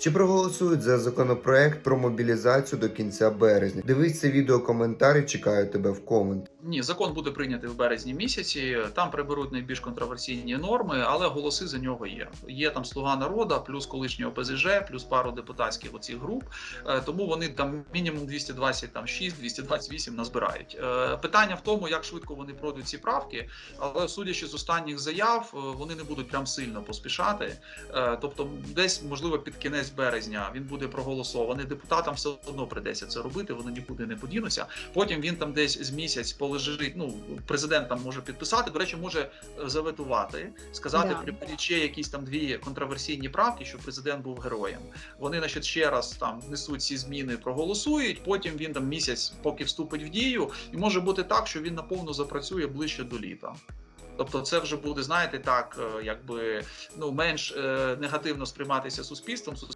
Чи проголосують за законопроект про мобілізацію до кінця березня? Дивись це відео коментарі, чекаю тебе в комент. Ні, закон буде прийнятий в березні місяці. Там приберуть найбільш контроверсійні норми, але голоси за нього є. Є там слуга народу, плюс колишній ОПЗЖ, плюс пару депутатських оцих груп. Е, Тому вони там мінімум 226, 228 назбирають. Е, Питання в тому, як швидко вони пройдуть ці правки, але судячи з останніх заяв, е, вони не будуть прям сильно поспішати. Тобто, десь можливо під кінець березня він буде проголосований. Депутатам все одно придеться це робити. Вони нікуди не подінуться. Потім він там десь з місяць полежить. Ну президент там може підписати. До речі, може е, заветувати, сказати Да. приберіть ще якісь там дві контроверсійні правки, щоб президент був героєм. Вони, значить, ще раз там несуть ці зміни, проголосують. Потім він там місяць, поки вступить в дію, і може бути так, що він наповну запрацює ближче до літа. Тобто, це вже буде, знаєте, так, е, якби ну менш е, негативно сприйматися суспільством.